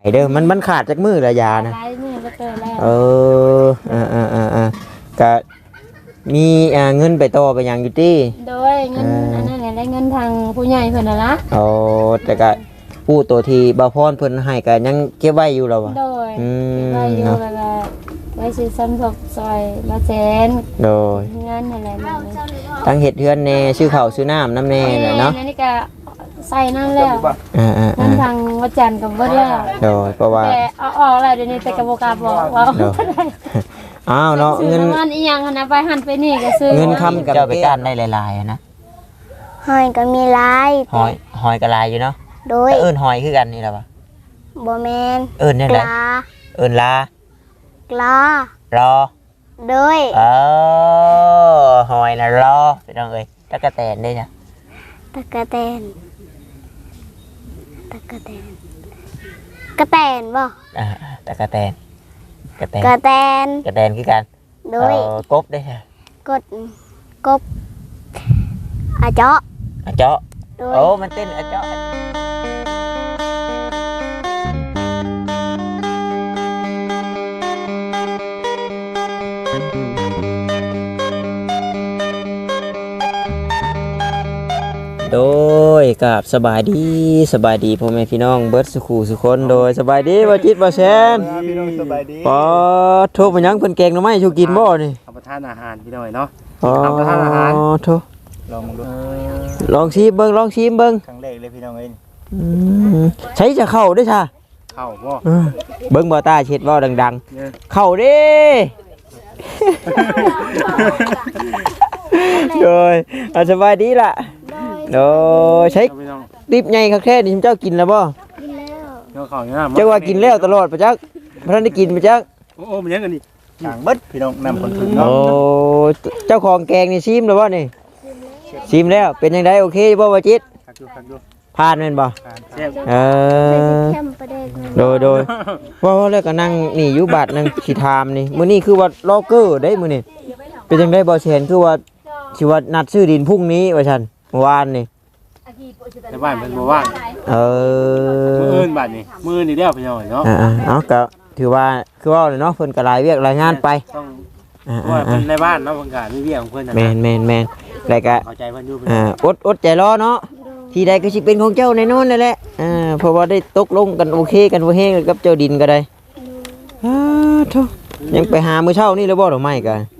ไอเด้อมันมันขาดจากมือละยานะ หลายมื้อแล้วเกินแล้วเอออ่าอ่าอ่าอ่าก็มีอ่าเงินไปต่อไปหยังอยู่ที่ โดยเงินอ่าอันนั้นแหละได้เงินทางผู้ใหญ่เพิ่นน่ะละเอาแต่ก็ผู้ตัวที่บ่าวพรเพิ่นให้ก็ยังเก็บไว้อยู่แล้ววะ โดยอืม ไว้อยู่เนาะแล้วก็ไว้ซื้อซ้ำพกซอยมาแสนโดยงานนั่นแหละนั่นเลยทั้งเฮ็ดเฮือนแน่ชื่อข้าวชื่อน้ำน้ำแน่แหละเนาะ อันนี้ก็ ใส่นั่นแล้วอ่าอ่าเงิอ่านทางวัดจันทร์กับวัดแล้วโดยเพราะว่าแต่เอาออกแล้วเดี๋ยวนี้แต่กระบอกกล้าบอกว่าเอาเนาะอ้าวเนาะซื้อเงินน้ำมันอีหยังหันนะไปหันไปนี่ก็ซื้อเงินคำกับเจ้าไปก้านได้หลายๆอะนะหอยก็มีลายหอยหอยกระลายอยู่เนาะโดยแต่เอิ้นหอยคือกันนี่ล่ะปะบ่แมนเอิ้นแน่กไดลาเอิ้นลากลารอ โดยเออหอยน่ะรอพี่น้องเอ้ยตะกะแตนได้จ้ะตะกะแตน ตะกะแตนกระแตนบ่อ่าตะกะแตนกะแตนกระแตนกะแตนคือกันโดเอยอกบได้จ้ะกดกบอาเจาะอะเจาะโดย โอ้มันเต้นอะเจาะ โดยกับสบายดีสบายดีพ่อแม่พี่น้องเบิร์ดสุขูสุคนโดยสบายดีบ่จิตบ่แซนพี่น้องสบายดีปอโทรไปยังเพิ่นแกงหน่อไม้ชูกินบ่นี่รับประทานอาหารพี่น้อยเนาะอ๋อรับประทานอาหารโทรลองมาดูลองชิมเบิ่งลองชิมเบิ่งครั้งแรกเลยพี่น้องเอ้ยอืมใช้จะเข้าด้วยค่ะเข้าบ่เออเบิ่งบ่ตาเช็ดเว้าดังเนี่ยๆเข้าเด้โดยเอาสบายดีล่ะ โดยใช้พี่น้องดิบใหญ่คักแท้นี่เจ้ากินแล้วบ่กินแล้วเนาะข้าวเนี่ยนะจักว่ากินแล้วตลอดปะจักบ่ทันได้กินปะจักโอ้โอ้มันยังกันนี่กลางเบิดพี่น้องนำคนถึงโอ้เนาะเจ้าของแกงนี่ชิมแล้วบ่นี่ชิมแล้วเป็นจังไดโอเคบ่ว่าจิตคักดูคักดูผ่านแม่นบ่แซ่บเอไปสิอแคมประเด็นโดยโดยว่าว่าแล้วก็นั่งนี่อยู่บาทหนึงสิถามนี่มื้อนี้คือว่าล็อกเกอร์ได้มื้อนี้เป็นจังไดบ่แซนคือว่าสิว่านัดซื้อดินพรุ่งนี้ว่าซั่น เมื่อวานนี่ในบ้านเพิ่นบ่ว่าง เอมื้อออื่นบัดนี้มื้อนี่แล้วพี่น้อยเนาะอ่าๆเอาก็ถือว่าคือว่าเลยเนาะเพิ่นก็รายเวียกรายงานไปต้องอ่าเพราะว่าๆเพิ่นในบ้านเนาะเพิ่นก็มีเวียของเพิ่นน่ะๆแม่นแม่นแม่นแล้วก็เข้าใจเพิ่นอยู่พี่อ่าน้องอดอดใจรอเนาะที่ใดก็สิเป็นของเจ้าแน่นอนนั่นแหละอ่าเพราะว่าได้ตกลงกันโอเคกันบ่แฮงกับเจ้าดินก็ได้อ่าโธ่ยังไปหามื้อเช้านี่แล้วบ่ดอกไม้กัน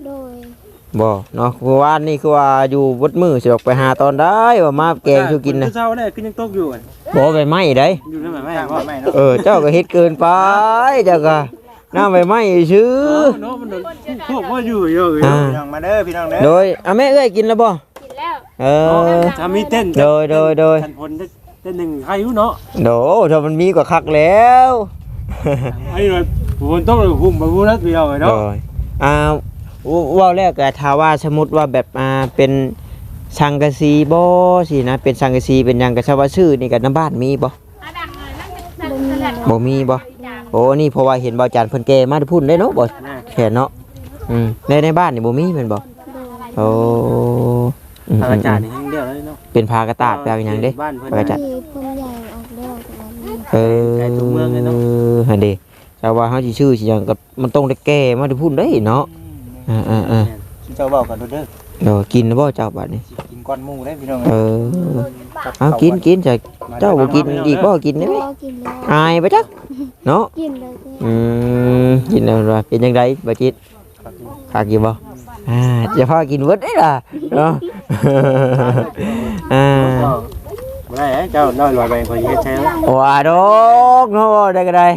โดย บ่เนาะเมื่อวานนี่คือว่าอยู่บดมือสิออกไปหาตอนได้ว่ามาแกงชูกินนะเช้าได้ขึ้นยังตกอยู่อะบ่ไปไหม้ได้อยู่นั่นแหละแม่บ่แม่เนาะเออเจ้าก็เฮ็ดเกินไปเจ้าก็น้าไปไหม้ชื่อเนาะมันโดนพวกว่าอยู่เยอะอ่าพี่น้องมาเด้อพี่น้องเด้อโดยอะแม่เอ้ยกินแล้วบ่กินแล้วเออถ้ามีเต้นโดยโดยโดยทันพลเต้นหนึ่งใครอยู่เนาะโดถ้ามันมีก็คักแล้วไอ้หน่อยผมต้องเลยหุ่มไปพูดแล้วพี่น้องเอ้ยโดเนาะยอ่าเว่าแล้วก็ถ้าว่าสมมุติว่าแบบอ่าเป็นสังกะสีบ่สินะ เป็นสังกะสีเป็นหยังก็ชาวว่าชื่อนี่ก็น้ำบ้านมีบ่บ่มีบ่โอ้นี่เพราะว่าเห็นบ่าวจันเพิ่นแก่มาได้พุ่นได้เนาะบ่นะแค่เนาะอืมในในบ้านนี่บ่มีแม่นบ่โอ้อืมทางอือามจารย์อืมนี่ทั้งเดียวเลยเนาะเป็นพากระตาดแปลว่าหยังเด้บ้านเพิ่นพากระจัดที่พ่นใหญ่ออกแล้วตอนนี้เออไกลทุกเมืองเลยเนาะ หั่นเด้แต่ว่าเฮาสิชื่อสิหยังก็มันต้องได้แก่มาได้พุ่นได้เนาะ อ่าเจ้าบอกกันดูเด้อๆเดี๋ยวกินแล้วบ่เจ้าบัดนี้สิกินก้อนหมูได้พี่น้องเออเอากินกินจ้ะเจ้าบ่กินอีกบ่กินได้ไหมพ่อกินแล้วอายบ่จักเนาะกินเลยอืมกินแล้วว่าเป็นจังไดบ่จิตคักอยู่บ่อ่าจะพากินเบิดได้ล่ะเนาะ อ่า บ่ได้เจ้าน้อยลอยไปคนเฮ็ดใช่ไหมว่าดอกเนาะว่าได้ก็ได้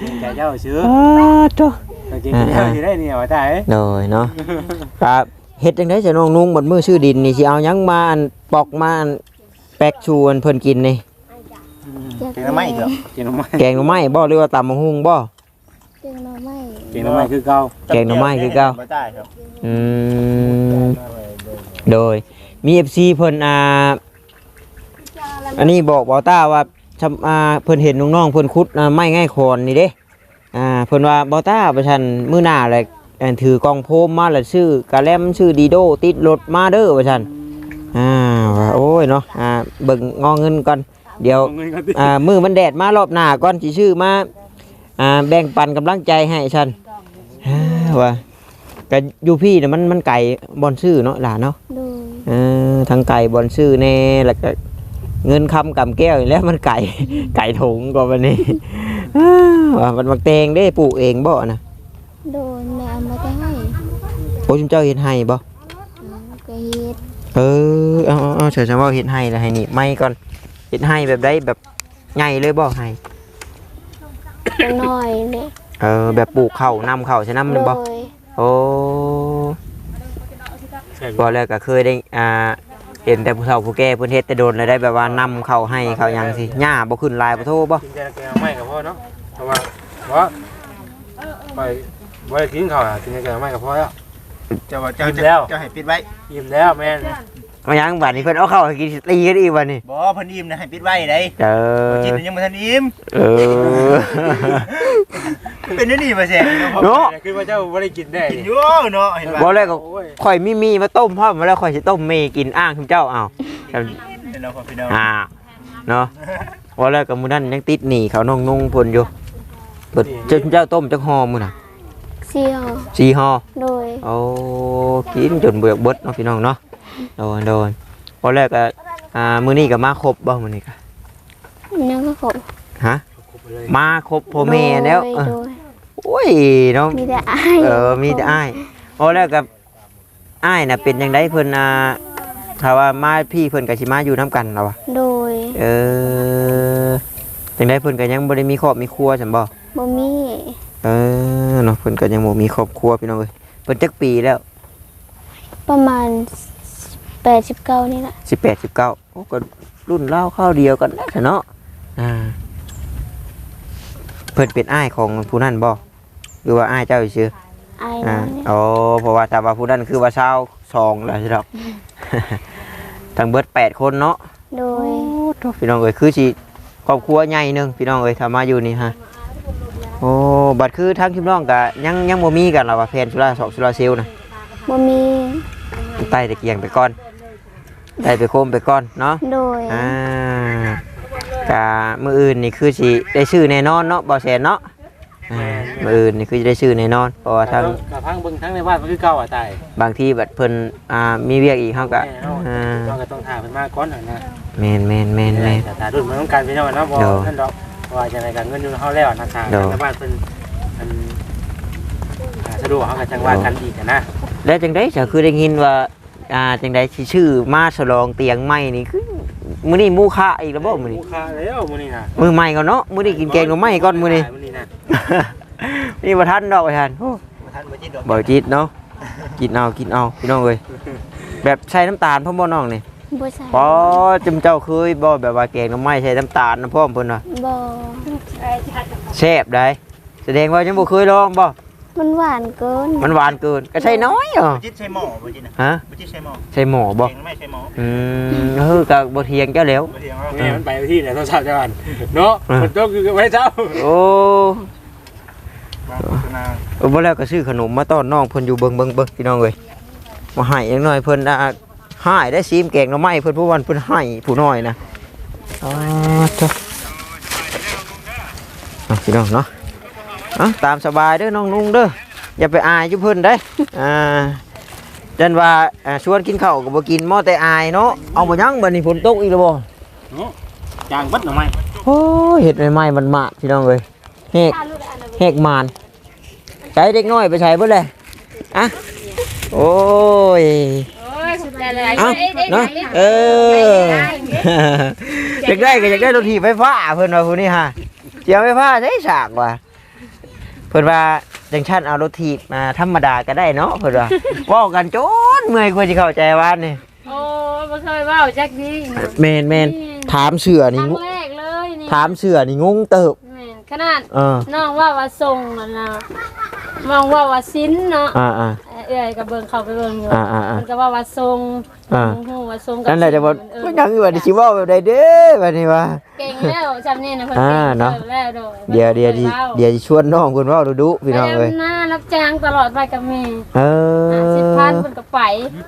จริงใจเจ้าซื้ออ้าโต จริงใจเจ้าสิได้เนี่ยว่าตายโดยเนาะครับเฮ็ดจังได๋จะน้องนุ่งบนมือชื่อดินนี่สิเอาหยังมาอันปอกมาอันแปกชวนเพิ่นกินนี่เก่งน้ำไม้เหรอเก่งน้ำไม้แกงหน่อไม้บ่หรือว่าตำบักหุ่งบ่เจงเราไม่เก่งน้ำไม้คือเก่าแกงหน่อไม้คือเก่าบ่ได้ครับอืมโดยมี FC เพิ่นอ่าอันนี้บอกบ่ต้าว่าชำอ่าเพิ่นเห็นน้องๆเพิ่นขุดอ่าไม้ง่ายคอนนี่เด้ อ่าเพิ่นว่าบ่ต้าประชันมื้อหน้าแหละอันถือกองโพมมาแล้วชื่อกะแลมชื่อดีโดติดรถมาเด้อประชันอ่าว่าโอ้ยเนาะอ่าเบิ่งงอเงินก่อนเดี๋ยวเอาเงินกันดิอ่ามือมันแดดมารอบหน้าก่อนสิชื่อมาอ่าแบ่งปันกำลังใจให้ฉันฮ่าว่าก็อยู่พี่น่ะมันมันไก่บอลชื่อเนาะหลานเนาะโดยเออทั้งไก่บอลชื่อแน่แล้วก็เงินคำกำแก้วอีกแล้วมันไก่ไก่ถุงกว่าวันนี้ ฮ่าว่ามันมักแตงได้ปลูกเองบ่นะโดยแม่เอามาจะให้โอ้ยเจ้าเห็นให้บ่เอาก็เฮ็ดเออเอาเอาเอาเฉยๆว่าเห็นให้แล้วให้นี่ไม่ก่อนเห็นให้แบบได้แบบใหญ่เลยบ่ให้ก็น้อยเลยเออแบบปลูกข้าวนำข้าวใช่น้ำมันโดบ่ยโอ้ใช่บ่แล้วก็เคยได้อ่า เห็นแต่ผู้เฒ่าผู้แก่เพิ่นเฮ็ดแต่โดนแล้วได้แบบว่านำเข้าให้เขาหยังสิหญ้าบ่ขึ้นลายบ่โทบ่กินแต่แกงไม่กับพ่อเนาะเพราะว่าเพราะไปไว้กินข้าวอะกินแต่แกงไม่กับพ่อแล้ว เจ้าว่าเจ้าอิ่มจะแล้ว เจ้าให้ปิดไว้อิ่มแล้วแม่นเอาหยังบัดนี้เพิ่นเอาเข้าให้กินตีกันอีกบัดนี้บ่เพิ่นอิ่มนะให้ปิดไว้ได้เออกินยังบ่ทันอิ่มเออ เป็นนี่นี่มาแซ่เนาะคือว่าเจ้าไม่ได้กินได้กินอยู่เนาะเห็นบ่ว่าแล้วก็โอ้ยข่อยมีมีมาต้มพร้อมมาแล้วข่อยสิต้มเมกินอ้างคุณเจ้าเอาเห็นเราพอพี่น้องอ่าเนาะว่าแล้วก็มื้อนั้นยังติดหนี้เขาน้องนุ่งเพิ่นอยู่เพิ่นเจ้าเจ้าต้มจักห่อมื้อน่ะเสี่ยวสี่ห่อโดยโอ้กินจนเบื่อเบิดเนาะพี่น้องเนาะโดนโดนพอแรกก็อ่ามื้อนี้ก็มาครบบ่มื้อนี้ก็ยังก็ขบฮะครบไป เลยมาครบพ่อแม่แล้วโดยเออโดยโอ้ยเนาะมีแต่อ้ายเออมีแต่อ้ายพอแรกก็อ้ายน่ะเป็นจังไดเพิ่นอ่าถ้าว่ามาพี่เพิ่นก็สิมาอยู่นํกันเนาะโดยเออจังไดเพิ่นก็ยังบ่ได้มีครอบมีครัวซั่นบ่บ่มีเออเนาะเพิ่นก็ยังบ่มีครอบครัวพี่น้องเอ้ยเพิ่นจักปีแล้ว ประมาณ89นี่แหละ18 19โอ้ก็รุ่นเล่าวข้าวเดียวกันได้เนาะอ่า เพิ่นเป็นอ้ายของผู้นั้นบ่หรือว่าอ้ายเจ้าชื่ออ้ายอ่าน้อยนี่อ๋อเพราะว่าถ้าว่าผู้นั้นคือว่าชาวสองแล้วใช่ดอก ทั้งเบิด8คนเนาะ โดย พี่น้องเอ้ยคือสิครอบครัวใหญ่หนึงพี่น้องเอ้ยถ้ามาอยู่นี่ฮะโอ้บัดคือทั้งพี่น้องก็ยังยังบ่มีกันหรอว่าแผนสุราสอกสุราเซลลนะบ่มี ใต้ตะเกียงไปก่อนใต้ไปโคมไปก่อนเนาะโดย อ่า กะมืออื่นนี่คือสิได้ชื่อแน่นอนเนาะบ่แสนเนาะอ่ามืออื่นนี่คือจะได้ชื่อแน่นอนเพราะว่าทางกับพังเบิ่งทั้งในบ้านมันคือเก่าอะตายบางทีบัดเพิ่นอ่ามีเวียกอีกเฮาก็แม่เนาะอ่าต้องก็ต้องถามเพิ่นมาก่อนน่ะนะแม่นแม่นแม่นแม่น แต่ถ้ารุ่นมันต้องการพี่น้องเนาะบ่เดี๋ยวนั่นดอกเพราะว่าจังไดก็เงินอยู่เฮาแล้วนะทางเดี๋ยว ในบ้านเพิ่นมันอ่าสะดวกเฮาก็จังว่ากันอีกอะนะแล้วจังได๋จะคือได้ยินว่าอ่าจังได๋สิชื่อมาฉลองเตียงใหม่นี่คือ มื้อนี้หมู่ค่าอีกแล้วบ่มื้อนี้ลูกค้าแล้วมื้อนี้น่ะมื้อใหม่ก่อนเนาะ มื้อนี้กินแกงหน่อไม้ก่อนมื้อนี้มื้อนี้น่ะนี่บ่ทันดอกไอ้ท่านโอ้บ่ทันบ่จิตดอกบ่จิตเนาะ กินเอา กินเอาพี่น้องเอ้ยแบบใส่น้ำตาลพ่อบ่น้องนี่บ่ใช่พอจำเจ้าเคยบ่แบบว่าแกงหน้ำไม้ใช้น้ำตาลน้ำพ่อมเพิ่นว่าบ่แซ่บได้ แสดงว่ายังบ่เคยลองบ่ มันหวานเกิน มันหวานเกินก็ใช่น้อยอะบ่จิตใช้หม้อบ่จิตนะฮะบ่จิตใช้หม้อใช่หมอบ่เก่งไม่ใช้หม้ออืมเออก็บ่เทียงเจ้าแล้วบ่เถียงว่าแม่มันไปที่ไหนต้องทราบจังหวัดเนาะอ่าฝนตกคือไว้เจ้าโอ้บางโฆษณาเออบ่แล้วก็ซื้อขนมมาต้อนน้องเพิ่นอยู่เบิ่งเบิ่งเบิ่งพี่น้องเอ้ยมาให้จังหน่อยเพิ่นอะให้ได้ซีมแกงหน่อไม้เพิ่นผู้วันเพิ่นให้ผู้น้อยนะอ๋อเถอะอะพี่น้องเนาะ อะตามสบายเด้อน้องลุงเด้ออย่าไปอายอยู่เพิ่นได้อ่าจันว่าอ่าชวนกินข้าวก็บ่กินมอแต่อายเนาะเอาบ่ยังบัดนี้ฝนตกอีกแล้วบ่จางบัดหน่อไม้โอ้ยเห็ดใหม่ๆมันมาพี่น้องเลยเฮกเฮกมานใช้เด็กน้อยไปใช้เพื่อเลยอะโอ้ยเอาเนาะเอออยากได้ก็อยากได้รถถีบไฟฟ้าเพิ่นว่าผู้นี้ฮะเจียวไฟฟ้าใช้ฉากว่ะ เพิ่นว่าจังชันเอารถถีบมาธรรมดาก็ได้เนาะเพิ่นว่าเว้ากันจนเมื่อยกว่าสิเข้าใจว่านี่โอ้บ่เคยเว้าจักดีแม่นแม่นถามเสือคนี่รั้งงุแรกเลยนี่ถามเสือนี่งงเติบ แม่นขนาดเออ น้องว่าว่าส่งนั่นน่ะ มองว่าว่าสินเนาะอ่าอ่า เอ้ยกับเบิ่งเข้าไปเบิ่งอยู่อ่าอ่าอ่ามันก็ว่าว่าทรงอ่า ฮู้ว่าทรงกับนั่นแหละจะบอกเออมันยังอยู่ว่าสิเว้าแบบใดเด้อบัดนี้ว่า เก่งแล้วจำนี่นะเพิ่นอ่าเก่งเนาะแล้วโดเดี๋ยวเดี๋ยวสิเดี๋ยวสิชวนน้องเพิ่นเว้าดุๆพี่น้องไปเอ้ยดำหน้ารับจ้างตลอดไปกับแม่เอห้าอสิบพันเพิ่นก็ไป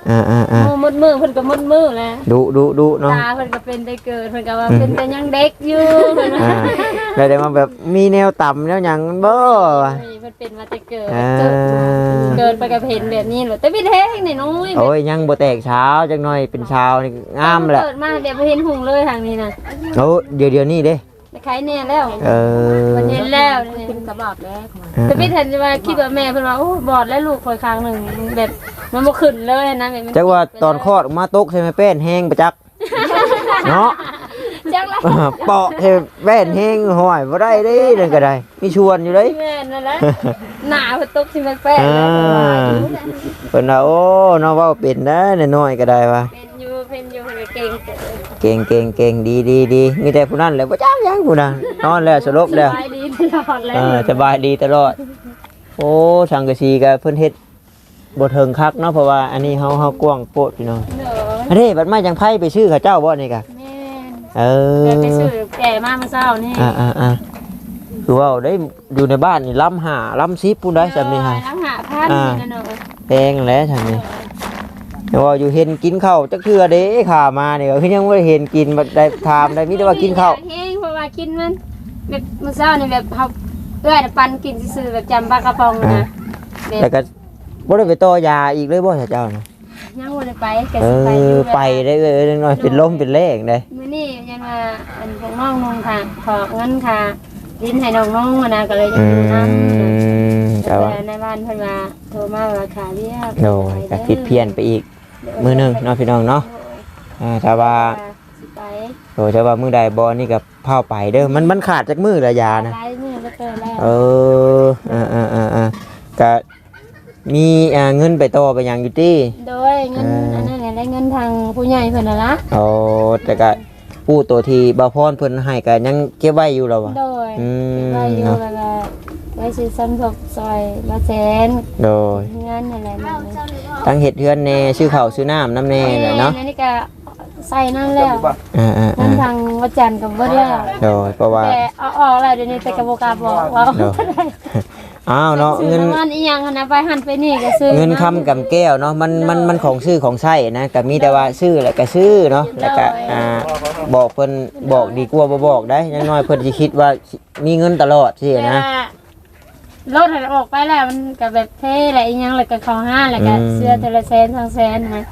อ่าอ่าอ่ามือมืดมือเพิ่นก็มืดมือแล้ว ดุดุดุเนาะ ตาเพิ่นก็เป็นได้เกิดเพิ่นก็ว่าเป็นแต่ยังเด็กอยู่เพิ่นว่าอ่าแล้วได้มาแบบมีแนวต่ำแนวหยังบ่วะเพิ่น เป็นมาแต่เกิดอ่าเกิดเกิดไปกับเห็นแบบนี้เลยแต่พี่เท่งนี่น้อยโอ้ยยังบ่แตกเช้าจักหน่อยเป็นเช้านี่งามแหละเกิดมาเดี๋ยวไปเห็นหุงเลยทางนี้นะโอ้เดี๋ยวเดี๋ยวนี้เด้ไปขายแน่แล้วเออมันเห็นแล้วเป็นกระบอกแล้วแต่พี่ทันจะมาคิดว่าแม่เพิ่นว่าโอ้บอดแล้วลูกคอยครั้งหนึ่งแบบมันบ่ขึ้นเลยนะแบบมันจักว่าตอนคลอดออกมาตกใช่ไหมแป้นแห้งประจัก เนาะ จังละเปาะใช่แป้นแห้งห้อยบ่ได้เด้นั่นก็ได้ มีชวนอยู่เด้ แม่นั่นแหละหน้าเพิ่นตกสิมันแป้งอ่าแล้วเพิ่นว่าอยู่เพิ่นว่าโอ้น้องเว้าเป็นนะน้อยๆก็ได้ว่า เป็นอยู่เป็นอยู่เพิ่นก็เก่งแต่เก่งเก่งเก่งดีดีดีมีแต่ผู้นั้นแหละบ่จักหยังผู้นั้นนอนแล้วสลบแล้วสบายดีตลอดแล้วเออสบายดีตลอด โอ้สังกะสีก็เพิ่นเฮ็ดบ่เทิงคักเนาะเพราะว่าอันนี้เฮาเฮากว้างโพดพี่น้องเด้ออันนี้บัดมาจังไผไปชื่อเขาเจ้าบ่นี่กะแม่น เออแม่ไปซื้อแก่มาเมื่อเช้านี่อ่าอ่าอ่าคือว่าได้อยู่ในบ้านนี่ล้ำหาล้ำซิปผู้ใดจำนี่ให้ล้างหาพันอ่านี่นะเนาะแพงแหล้วซั่นนี่แต่ว่าอยู่เห็นกินข้าวจักเทื่อเด้ขามานี่ก็คือยังบ่ได้เห็นกินบ่ได้ถามได้มีแต่ว่ากินข้าวแห้งเพราะว่ากินมันแบบมื้อเช้านี่แบบเฮาเอื้อยน่ะปันกินซื่อๆแบบจำปลากระป๋องนะแบบแล้วก็บ่ได้ไปต่อยาอีกเลยบ่เจ้าน่ะ ยังบ่ได้ไปก็เอสิไปออยู่ไปได้เอ้ยน้อยๆเป็นลมเป็นแรงได้มื้อนี้ยันว่าอันพวกน้องนงค่ะขอเงินค่ะดินให้น้องๆอะนะก็เลยจะอือยู่นำมแต่ก็ว่าในบ้านเพิ่นว่าโทรมาว่าขาเรียกโดยก็ผิดเพี้ยนไปอีกมือหนึงเนาะพี่น้องเนาะอ่าถ้าว่าสิไปโดยถ้าว่ามือใดบ่นี่ก็เผาไปเด้อมันมันขาดจากมือละยานะ หลายมื้อเหลือเกินแล้วเอออ่าอ่าอ่าอ่าก็ มีอ่าเงินไปต่อไปหยังอยู่ที่โดยเงินอันนั้นเนี่ยได้เงินทางผู้ใหญ่เพิ่นน่ะละโอ้แต่ก็ผู้ตัวที่บ่าวพรเพิ่นให้ก็ยังเก็บไว้อยู่แล้ววะโดยอืมไว้อยู่เนาะแล้วก็ไว้ซื้อซ้ำทบซอยมาแสนโดยเงินอะไรนั่นเลยทั้งเฮ็ดเฮือนแน่ชื่อข้าวชื่อน้ำน้ำแน่แหละเนาะอันนี้ก็ใส่นั่นแล้วอ่าอ่าเงิอ่านทางวัดจันทร์กับเบิดแล้วโดยเพราะว่า แต่เอาออกแล้วเดี๋ยวนี้แต่กระบอกกล้าบอกว่าเนาะ อ้าวเนาะซื้อเงินน้ำมันอีหยังหั้นนะไปหันไปนี่ก็ซื้อเงินคำกับแก้วเนาะมันมันมันของซื้อของใช้นะก็มีแต่ว่าซื้อแล้วก็ซื้อเนาะแล้วก็อ่าบอกเพิ่นบอกดีกว่าบ่บอกได้อยังน้อยเพิ่นสิคิดว่ามีเงินตลอดสิแต่นะว่ารถหันออกไปแล้วมันก็แบบเท่อะไรอีหยังแล้วก็เข้าห้าแล้วก็เสื้อแต่ละแสนทางแสนนะ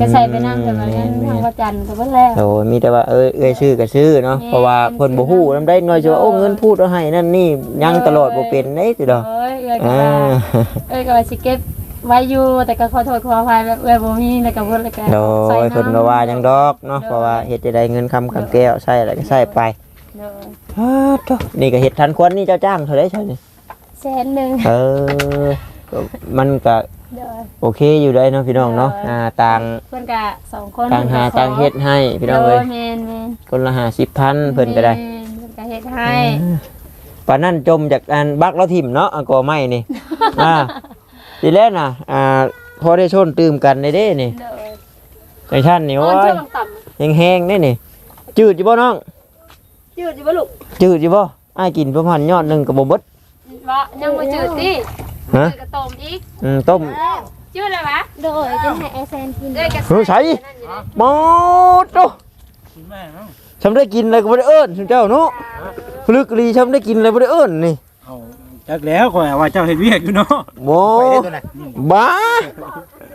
ก็ใส่ไปนั่งแต่ว่าเงินทางวัดจันทร์ก็เบิดแล้วโอ้มีแต่ว่าเอ้ยเอ้ยซื้อก็ซื้อเนาะเพราะว่าเพิ่นบ่ฮู้นำได้น้อยสิว่าโอ้เงินพูดเอาให้นั่นนี่ยังตลอดบ่เป็นเด้สิดอกเอ้ยเอ้ยก็อ่าว่าเอ้ยก็ว่าสิเก็บไว้อยู่แต่ก็ขอโทษขออภัยแบบเอ้ยบ่มีแล้วก็เบิดแล้วก็โดใส่ยน้ำเพิ่นบ่ว่าหยังดอกเนาะเพราะว่าเฮ็ดจะได้เงินคำกับแก้วใช้แล้วก็ใช้ไปโดยอ้าวโถ่นี่ก็เฮ็ดทันควรนี่เจ้าจ้างเท่าไดใช่นี่แสนหนึงเออก็มันก็โดยโอเคอยู่ได้เนาะพี่น้องเนาะอ่าต่างเพิ่นก็สองคนต่างหาต่างเฮ็ดให้พี่น้องโดเอ้ยยแม่นแม่นคนละ50,000เพิ่นก็ได้ แม่นเพิ่นก็เฮ็ดให้ ปานนั้นจมจากอันบักแล้วถิ่มเนาะอันกอไม้นี่ อ่าทีแรกน่ะ อ่า พอได้ชนตื่มกันได้เด้นี่โดยในชั้นนี่อ่โอ้อนยเชื่อต่ำแห้งๆนี่นี่ จืดอยู่บ่น้องๆยืดอยู่บ่ลูก จืดอยู่บ่อ้ายกินประมาณยอดหนึงก็บ่เบิดบ่ยังบ่จืดติฮะจืดก็ต้มอีก อืมต้มจืดเลยวะโดยจะให้ไอแซนกินเอ้ยก็เฮ้ยใส่หมดโตคุณแม่เนาะชำได้กินอะไรก็บ่ได้เอิ้นเจ้าเนาะพ ลึกลีชำได้กินอะไรบ่ได้เอิ้นนี่เอาจักแล้วข่อยว่าเจ้าเฮ็ดเวียกอยู่เนาะโมไปได้ตัวไหนบ้า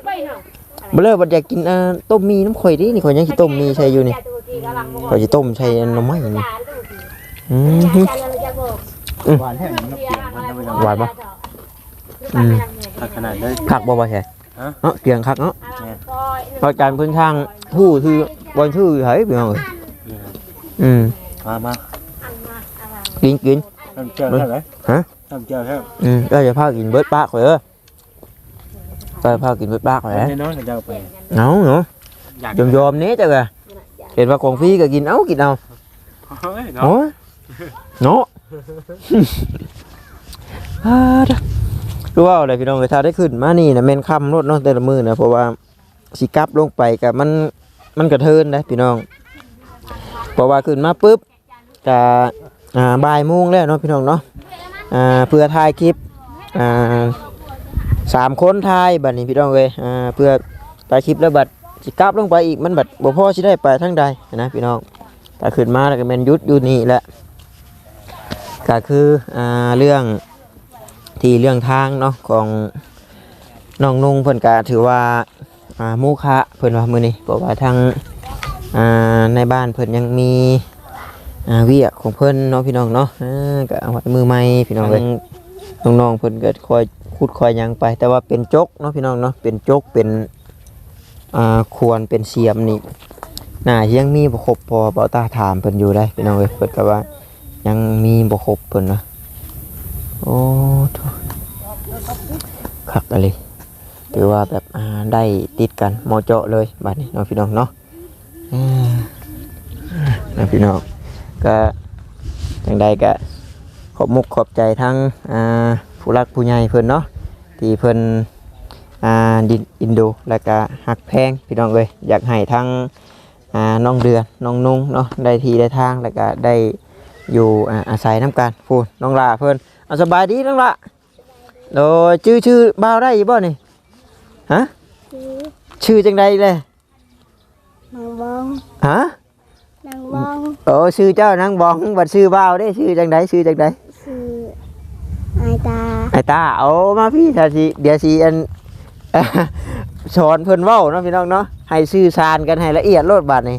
ไปเนาะบ่เลยบ่อยากกินอ่าต้มมีน้ำข่อยดินี่ข่อยยังสิต้มมีใส่อยู่นี่ข่อยสิต้มใส่หน่อไม้นี่อืมหวานแท้มันเปลี่ยนมันจะไปหวานปะอืมถ้าขนาดได้คักบ่บ่แช่ฮะเนาะเกียงคักเนาะพอจานพื้นทางผู้คือบอลชื่อไผพี่น้องเอ้ยอืมมามา กินกินทำเจ้าเท่าไหร่ฮะทำเจ้าเท่าอืมก็จะพากินเบิดปากข่อยเด้อก็จะพากินเบิดปากข่อยไหเด้อนน้องเจ้าไปเอาเนาะอยากยอมยอมๆนี้จ้ะกะเห็นว่าของฟรีก็กินเอากินเอาเฮ้ยเนาะโอ้ยเนาะอ่าเด้อรู้ว่าอะไรพี่น้องเลยถ้าได้ขึ้นมานี่นะแม่นค่ำรถเนาะแต่ละมือนะเพราะว่าสิกลับลงไปกับมันมันกระเทินนะพี่น้องเพราะว่าขึ้นมาปุ๊บจะ อ่าบ่ายโมงแล้วเนาะพี่น้องเนาะอ่าเพื่อถ่ายคลิปอ่าสามคนถ่ายบัดนี้พี่น้องเลยอ่าเพื่อถ่ายคลิปแล้วบัดสิกลับลงไปอีกมันบัดบ่พอสิได้ไปทั้งใดนะพี่น้องถ้าขึ้นมาแล้วก็แม่นยุดอยู่นี่แหละก็คืออ่าเรื่องที่เรื่องทางเนาะของน้องนุ่งเพิ่นก็ถือว่าอ่ามูคะเพิ่นว่ามื้อนี้เพราะว่าทางอ่าในบ้านเพิ่นยังมี อ่าเวียกของเพิ่นเนาะพี่น้องเนาะอ่าก็เอาไว้มือใหม่พี่น้องเลยน้องๆเพิ่นก็คอยขุดคอยหยังไป แต่ว่าเป็นจกเนาะพี่น้องเนาะเป็นจกเป็นอ่าควรเป็นเสียมนี่น่ายังมีบ่ครบพอเบาตาถามเพิ่นอยู่ได้พี่น้องเอ้ยเพิ่นก็ว่า ยังมีบ่ครบเพิ่นว่าโอ้โถคักอะไรถือว่าแบบอ่าได้ติดกันโมอเจาะเลยบัดนี้เน้องพี่น้องเนาะอ่านะพี่น้อง ก็อย่างใดก็ขอบมุกขอบใจทั้งอ่าผู้รักผู้ใหญ่เพิ่นเนาะที่เพิ่นอ่าดินอินโดแล้วก็หักแพงพี่น้องเลยอยากให้ทั้งอ่าน้องเดือนน้องนุ่งเนาะได้ทีได้ทางแล้วก็ได้อยู่อ่าอาศัยน้ำกันพูนน้องลาเพิ่นเอาสบายดีน้องละโดยชื่อชื่อบ่าวได้อีกบ่นี่ฮะชื่อจังใดเลยนางบองฮะ นางบองโอ้ชื่อเจ้านางบองบัดชื่อบ่าวได้ชื่อจังใดชื่อจังใดคือไอายตาไอ้ตาเอามาพี่ถ้าสิเดี๋ยวสิอันสอนเพิ่นเว้าเนาะพี่น้องเนาะให้สื่อสารกันให้ละเอียดโลดบาดนี่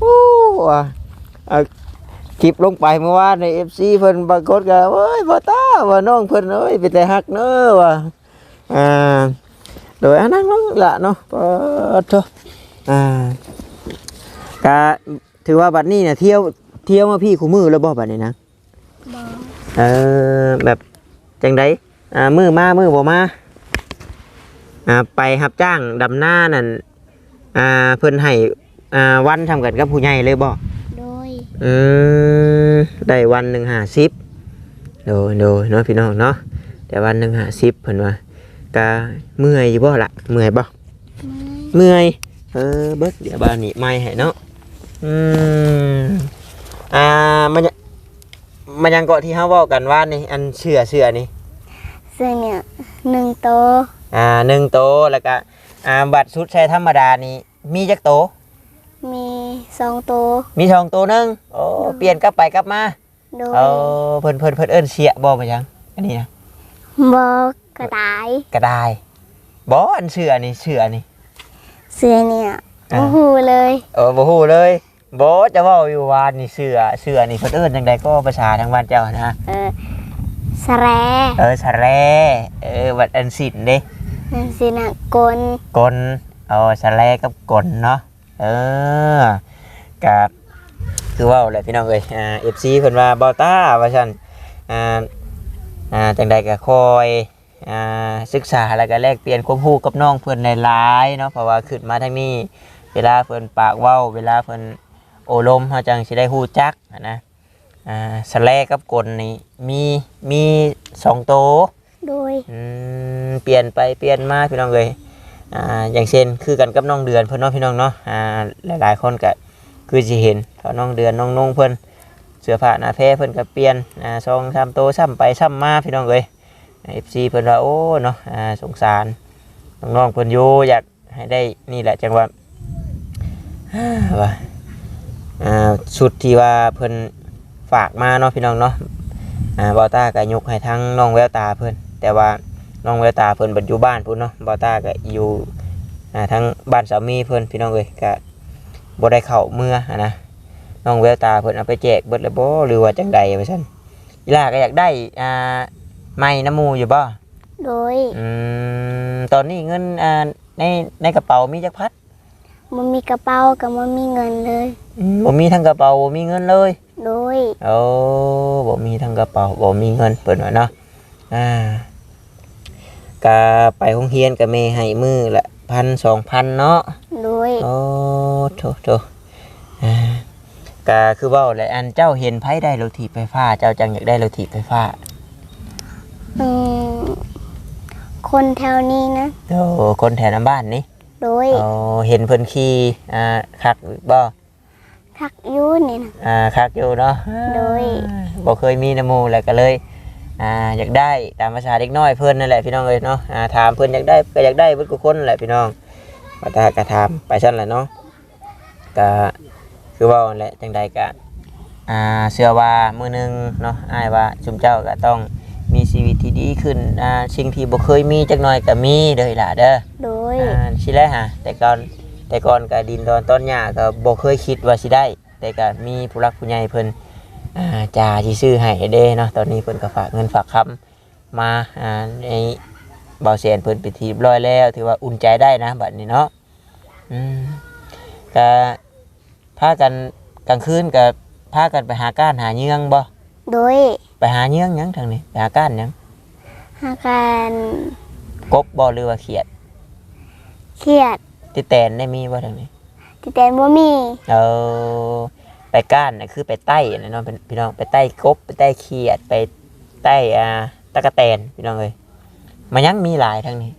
โอ้ว่ะเอาคลิปลงไปเมื่อวานใน FC เพิ่นปรากฏก็เอ้ยบ่ตาว่าน้องเพิ่นเอ้ยเป็นแต่ฮักเน้อว่ะอ่าโดยอันนั้นนั่งละเนาะปะโทอ่ากะ ถือว่าบัดนี้เนี่ยเที่ยวเที่ยวมาพี่คู่มือแล้วบ่บัดนี้นะบอเออแบบจังไดอ่ามือมามือบ่มาอ่าไปรับจ้างดำหน้านั่นอ่าเพิ่นให้อ่าวันทำกันกับผู้ใหญ่เลยบ่โดยอืมได้วันหนึ่งห้าสิบโดยโดยเนาะพี่น้องเนาะแต่วันหนึ่งห้าสิบเพิ่นว่ากะเมื่อยอยู่บ่ละเมื่อยบ่เมื่อยเออเบิกเดี๋ยวบ้านนี้ไม่ให้เนาะ อืมอ่ามันยังมันยังเกาะที่เฮาเว้ากันว่านี่อันเชื่อเชื่อนี่ เสื้อเนี่ยหนึ่งโตอ่าหนึ่งโตวแล้วก็อ่าบัตรชุดใช้ธรรมดานี่มีจักโตวมีสองโตมีสองโตวหนึงโอ้เปลี่ยนกลับไปกลับมาโดยเอาเพิ่นเพิ่นเพิ่นเอิ้นเสียบ่มาจังอันนี้นะบอกระต่ายกระดายบ่อันเชื่อนี่เชื่อนี่ เสื้อเนี่ยอ่า โอ้โหเลย เออบ่ฮู้เลย บ่จะเว้าอยู่วานนี่เชื่อเชื่อนี่เพิ่นเอิ้นจังไดก็ภาษาทางบ้านเจ้านะเออสแรเออสะแรเออวัดอันสินเด้นั่นสินะกลกลเอาสะแรกับกลเนาะเออกับคือเว่าแหละพี่น้องเอ้ยอ่า FC เพิ่นว่าบ่ต้าว่าซั่นอ่าอ่าจังใดก็คอยอ่าศึกษาแล้วก็แลกเปลี่ยนความรู้กับน้องเพิ่นในหลายๆเนาะเพราะว่าขึ้นมาทางนี้ เวลาเพิ่นปากเว้า เวลาเพิ่น โอลมเฮาจังสิได้ฮู้จักอะนะอ่าสะแลกับกลนี่มีมีสองโตวโดยอืมเปลี่ยนไปเปลี่ยนมาพี่น้องเลยอ่าอย่างเช่นคือกันกับน้องเดือนเพื่อนเน้องพี่น้องเนาะอ่าหลายๆคนก็คือสิเห็นเพราะน้องเดือนน้องนงเพื่อนเสื้อผ้าหน้าแพ้เพื่อนก็เปลี่ยนอ่าซองซ้ำโตซ้ำไปซ้ำมาพี่น้องเลยเอฟซีเพื่อนว่าโอ้เนาะอ่าสงสารน้องๆเพื่อนอยู่อยากให้ได้นี่แหละจังว่าว่า อ่าชุดที่ว่าเพื่อนฝากมาเนาะพี่น้องเนาะอ่าบอต้าก็ยกให้ทั้งน้องแววตาเพิ่นแต่ว่าน้องแววตาเพิ่นปัจจุบันพุ่นเนาะบอต้าก็อยู่อ่าทั้งบ้านสามีเพิ่นพี่น้องเอ้ยก็บ่ได้เข้าเมื่ออะนะน้องแววตาเพิ่นเอาไปแจกเบิดแล้วบ่หรือว่าจังใดว่าซั่นอีหล่าก็อยากได้อ่าไม้น้ำมูอยู่บ่โดยอืมตอนนี้เงินอ่าในในกระเป๋ามีจักพัด มันมีกระเป๋ากับมันมีเงินเลยอืมบ่มีทั้งกระเป๋าบ่มีเงินเลยโดยโอ้บ่มีทั้งกระเป๋าบ่มีเงินเปิดว่าเนาะอ่ากาไปโรงเรียนกับแม่ให้มือละพันสองพันเนาะโดยโอ้โถโถอ่ากาคือเว่าแหละอันเจ้าเห็นไผได้รถถีบไฟฟ้า เจ้าจังอยากได้รถถีบไฟฟ้าอืมคนแถวนี้นะโอ้คนแถวน้ำบ้านนี่ โดยโอ้เห็นเพิ่นขี่อ่าคักบ่ทักอยูนี่นะ อ่าคักอยู่เนาะโดย บ่เคยมีน้ำหมูแล้วก็เลยอ่าอยากได้ตามภาษาเด็กน้อยเพิ่นนั่นแหละพี่น้องเอ้ยเนาะอ่าถามเพิ่นอยากได้ก็อยากได้เบิดทุกคนแหละพี่น้องว่าแตากระถามไปซั่นแหละเนาะก็คือเว่านั่นแหละจังใดก็อ่าเชื่อว่ามื้อหนึงเนาะอ้ายว่าชุมเจ้าก็ต้อง มีชีวิตที่ดีขึ้นอ่าสิ่งที่บ่เคยมีจักหน่อยก็มีเด้อล่ะเด้อโดย อ่าสิแล้วฮะแต่ก่อนแต่ก่อนก็ดินดอนต้นหญ้าก็บ่เคยคิดว่าสิได้ แต่ก็มีผู้รักผู้ใหญ่เพิ่นอ่าจ่าที่ซื้อให้เด้เนาะตอนนี้เพิ่นก็ฝากเงินฝากคำมาอ่าในเบาแสนเพิ่นไปนทีเรียบร้อยแล้ว ถือว่าอุ่นใจได้นะบัดนี้เนาะอืมก็พากันกลางคืนก็พากันไปหาก้านหาเยื่องบ่ โดยไปหาเยื่องหยังทางนี้ไปหาก้านหยังหาการกบบ่หรือว่าเขียดเครียดติแตนได้มีบ่ทางนี้ที่แต่บ่มีเออไปก้านนะคือไปใต้นะเนาะเป็นพี่น้องไปใต้กบไปใต้เขียดไปใต้อ่าตะกะแตนพี่น้องเลยมันยังมีหลายทั้งนี้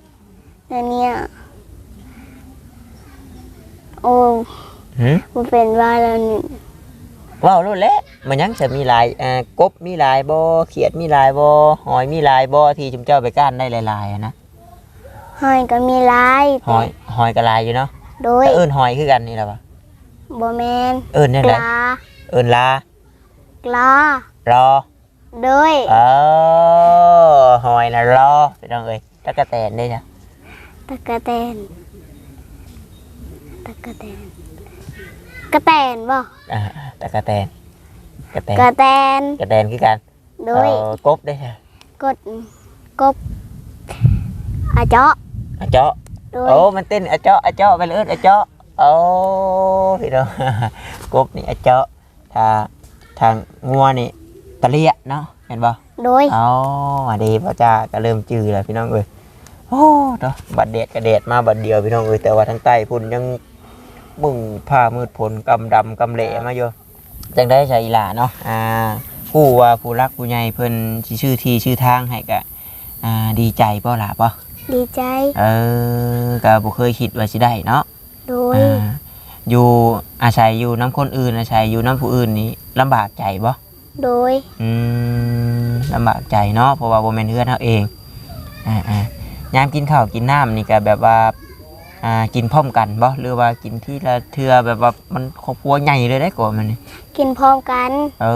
แล้วเนี่ยโอ้หืมบ่เป็นว่าแล้วนี่ ว้าวรู้แล้วมันยังจะมีหลายอ่ากบมีหลายบ่เขียดมีหลายบ่หอยมีหลายบ่ที่จุมเจ้าไปก้านได้หลายๆอะนะหอยก็มีหลายหอยหอยก็หลายอยู่เนาะโดยแต่เอิ้นหอยคือกันนี่แหละปะบ่แม่นเอิ้นยังกไงลาเอิ้นลากลารอ โดยเออหอยนะรอพี่น้องเอ้ยตะกะแตนได้จ้ะตะกะแตนตะกะแตน กระแตนบ่อ่าตะกะแตนกะแตนกระแตนกระแตนคือกันโดยเออกบได้ค่ะกดกบอาเจาะอะเจาะโดยโอ้มันเต้นอะเจาะอะเจาะไปเลยอะเจาะโอ้พี่น้อง กบนี่อะเจาะถ้าทางงัวนี่ตะเลียเนาะเห็นบ่ โดยอ๋อมาดีพ่อจ้าก็เริ่มจือแล้วพี่น้องเอ้ยโอ้เนาะบัดเดดกระเดดมาบัดเดียวพี่น้องเอ้ยแต่ว่าทางใต้พุ่นยัง มึงผ้ามืดผลกำดำกำเหละมาอยู่จังได้ใช้อีหล่าเนาะอ่าผู้ว่าผู้รักผู้ใหญ่เพิ่นสิชื่อที่ชื่อทางให้ก็อ่าดีใจเปล่าล่ะเปล่าดีใจ เออก็บ่เคยคิดว่าสิได้เนาะโดยอ่าอยู่อาศัยอยู่น้ำคนอื่นอาศัยอยู่น้ำผู้อื่นนี่ลำบากใจบ่โดย อืมลำบากใจเนาะเพราะว่าบ่แม่นเฮือนเฮาเองอ่าอ่ายามกินข้าวกินน้ำนี่ก็แบบว่า อ่ากินพร้อมกันบ่หรือว่ากินที่ละเทื่อแบบว่ามันครอบครัวใหญ่เลยได้ก่อนมันนี่กินพร้อมกัน เอ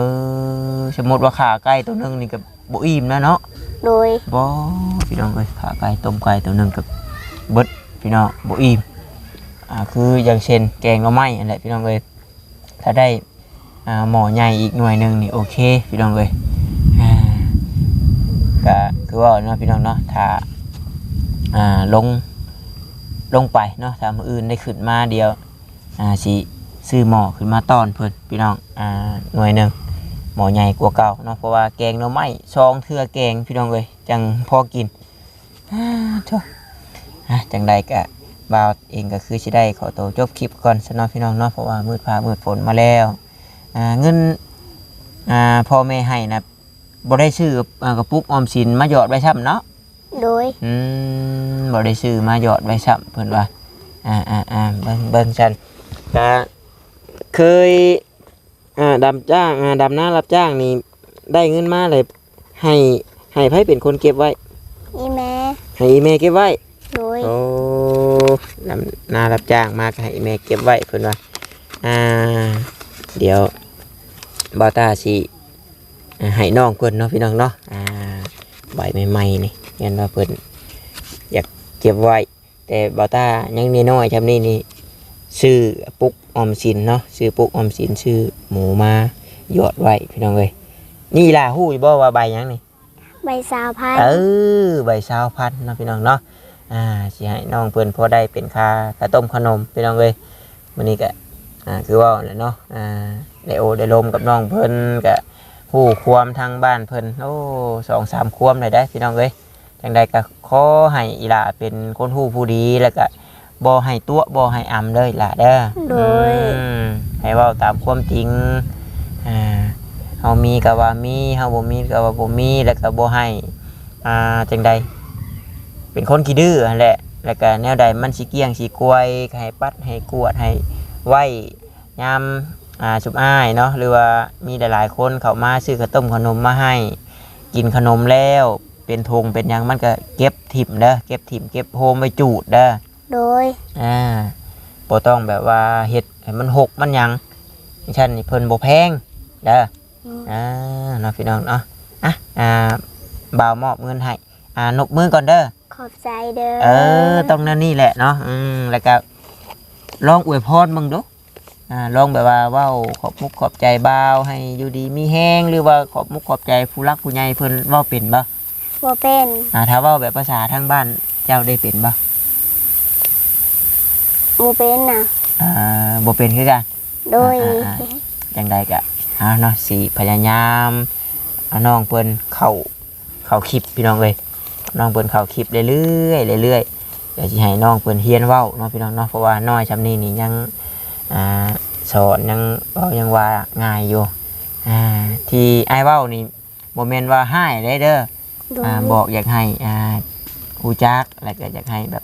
อสมมุติว่าขาไก่ตัวหนึงนี่ก็บ่อิ่มนะเนาะโดยบ่พี่น้องเอ้ยขาไก่ต้มไก่ตัวหนึงก็เบิดพี่น้องบ่อิ่มอ่าคืออย่างเช่นแกงหน่อไม้อันแหละพี่น้องเอ้ยถ้าได้อ่าหม้อใหญ่อีกหน่วยหนึงนี่โอเคพี่น้องเอ้ยอ่าก็คือว่าเนาะพี่น้องเนาะถ้าอ่าลง ลงไปเนาะถ้ามืออื่นได้ขึ้นมาเดียวอ่าสิซื้อหม้อขึ้นมาตอนเพิ่นพี่น้องอ่าหน่วยหนึ่งหมอใหญ่กว่าเก่าเนาะเพราะว่าแกงหน่อไม้ซองเทื่อแกงพี่น้องเลยจังพอกินอ่าโถ่อะจังใดกะบ่าวเองก็คือสิได้ขอตัวจบคลิปก่อนสนอพี่น้องเนาะเพราะว่ามืดฟ้ามืดฝนมาแล้วอ่าเงินอ่าพ่อแม่ให้นะบ่ได้ซื้ออกระปุกออมสินมาหยอดไว้ซ้ำเนาะ โดย อืมบ่ได้ซื้อมาหยอดไว้ซ้ำเพิ่นว่าอ่าอ่าอ่าเบิ่งเบิ่งฉันก็เคยอ่าดำจ้างอ่าดำหน้ารับจ้างนี่ได้เงินมาเลยให้ให้ไผเป็นคนเก็บไว้ อีแม่ให้อีแม่เก็บไว้ โดย โอ้ดำหน้ารับจ้างมาก็ให้อีแม่เก็บไว้เพิ่นว่าอ่า เดี๋ยวบาวตาสิอ่าให้น้องเพิ่นเนาะพี่น้องเนาะอ่าใบใหม่ๆนี่ เห็นว่าเพิ่นอยากเก็บไว้ แต่บาวตายังน้อยๆจำนี่นี่ซื้อปุกออมสินเนาะซื้อปุกออมสินซื้อหมูมาหยอดไว้พี่น้องเอ้ยนี่ล่ะฮู้อยู่บ่ว่าใบหยังนี่ใบสาวพันเออใบชาวพันธุ์เนาะพี่น้องเนาะอ่าสิให้น้องเพิ่นพอได้เป็นค่าข้าวต้มขนมพี่น้องเอ้ยมื้อนี้ก็อ่าคือว่าแหละเนาะอ่าได้โอได้ลมกับน้องเพิ่นก็ฮู้ความทางบ้านเพิ่นโอ้สองสามความได้ได้พี่น้องเอ้ย จังใดก็ขอให้อีหล่าเป็นคนฮู้ผู้ดีแล้วก็บ่ให้ตัวบ่ให้อำเลยล่ะเด้อโดย อืมให้เว้าตามความจริงอ่าเฮามีก็ว่ามีเฮาบ่มีก็ว่าบ่มีแล้วก็บ่ให้อ่าจังใดเป็นคนขี้ดื้อหั่นแหละ แล้วก็แนวใดมันสิเกี้ยงสิกวยให้ปัดให้กวดให้ไหวยามอ่าสุบอ้ายเนาะหรือว่ามีหลายๆคนเข้ามาซื้อข้าวต้มขนมมาให้ กินขนมแล้ว เป็นธงเป็นหยังมันก็เก็บถิ่มเด้อเก็บถิ่มเก็บโฮมไว้จูดเด้อโดย อ่าบ่ต้องแบบว่าเฮ็ดให้มันหกมันหยังดิฉันนี่เพิ่นบ่แพงเด้ออมอ่าเนาะพี่น้องเนาะอะอ่าบ่าวมอบเงินให้อ่านบมือก่อนเด้อ ขอบใจเด้อเออต้องนั่นนี่แหละเนาะอืมแล้วก็ลองอวยพรมึงดูอ่าลองแบบว่าเว้าขอบมุกขอบใจบ่าวให้อยู่ดีมีแห้งหรือว่าขอบมุกขอบใจผู้รักผู้ใหญ่เพิ่นเว้าเป็นบ่ บ่เป็นอ่าถ้าเว้าแบบภาษาทางบ้านเจ้าได้เป็นบ่บ่เป็นน่ะอ่าบ่เป็นคือกัน โดยอ่า จังใดก็อ่าเนาะสิพยายามเอาน้องเพิ่นเข้าเข้าคลิปพี่น้องเอ้ยน้องเพิ่นเข้าคลิปเรื่อยๆเรื่อยๆเดี๋ยวสิให้น้องเพิ่นเฮียนเว้าเนาะพี่น้องเนาะเพราะว่าน้อยชำนี้นี่ยังอ่าสอนยังเว้ายังว่าง่ายอยู่อ่าที่อ้ายเว้านี่บ่แม่นว่าให้ได้เด้อ โดยอ่าบอกอยากให้อ่าฮู้จักแล้วก็อยากให้แบบ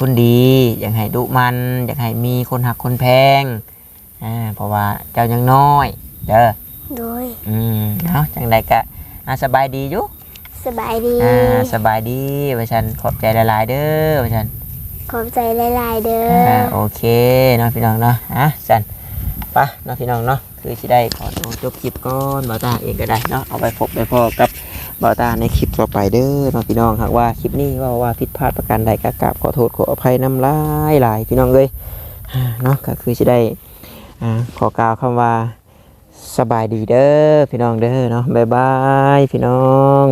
คนดี อยากให้ดุมัน อยากให้มีคนหักคนแพงอ่าเพราะว่าเจ้ายังน้อยเด้อโดยอืมเนาะจังใดก็อ่าสบายดีอยู่สบายดีอ่าสบายดีว่าฉันขอบใจหลายๆเด้อว่าฉัน ขอบใจหลายๆเด้ออ่าโอเคเนาะพี่น้องเนาะอะสันไปะเนาะพี่น้องเนาะคือสิได้ขอตัวจบคลิปก่อนบ่าวตาเองก็ได้เนาะเอาไปพบไปพอกับ บ่าตาในคลิปต่อไปเด้อน้องพี่น้องหากว่าคลิปนี้ว่าว่าผิดพลาดประการใดก็กราบขอโทษขออภัยน้ำลายหลายพี่น้องเลยเนาะก็คือสิได้อาขอกล่าวคำว่าสบายดีเด้อพี่น้องเด้อเนาะบ๊ายบายพี่น้อง